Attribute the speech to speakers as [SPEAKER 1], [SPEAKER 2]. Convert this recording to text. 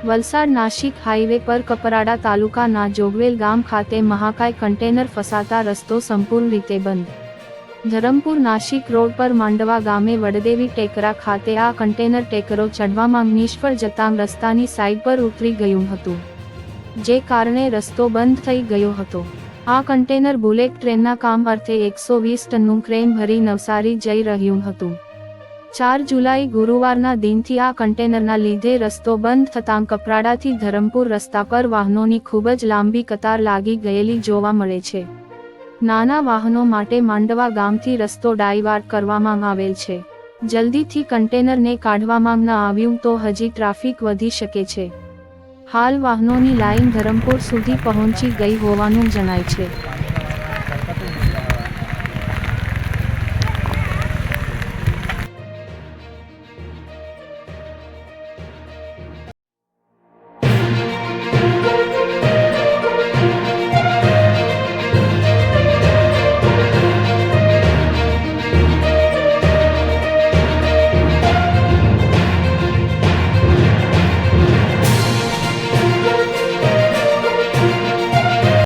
[SPEAKER 1] Valsad Nashik highway પર કપરાડા તાલુકાના જોગવેલ ગામ ખાતે મહાકાય કન્ટેનર ફસાતા રસ્તો સંપૂર્ણ રીતે બંધ. ધરમપુર નાશિક રોડ પર માંડવા ગામે વડદેવી ટેકરા ખાતે આ કન્ટેનર ટેકરો ચઢવામાં નિષ્ફળ જતાં રસ્તાની સાઈડ પર ઉતરી ગયું હતું, જે કારણે રસ્તો બંધ થઈ ગયો હતો. આ કન્ટેનર બુલેટ ટ્રેનના કામ અર્થે એકસો વીસ ટનનું ક્રેન ભરી નવસારી જઈ રહ્યું હતું. ચાર જુલાઈ ગુરુવારના દિનથી આ કન્ટેનરના લીધે રસ્તો બંધ થતાં કપરાડાથી ધરમપુર રસ્તા પર વાહનોની ખૂબ જ લાંબી કતાર લાગી ગયેલી જોવા મળે છે. નાના વાહનો માટે માંડવા ગામથી રસ્તો ડાયવાર્ટ કરવામાં આવેલ છે. જલ્દીથી કન્ટેનરને કાઢવામાં ન આવ્યું તો હજી ટ્રાફિક વધી શકે છે. હાલ વાહનોની લાઈન ધરમપુર સુધી પહોંચી ગઈ હોવાનું જણાય છે.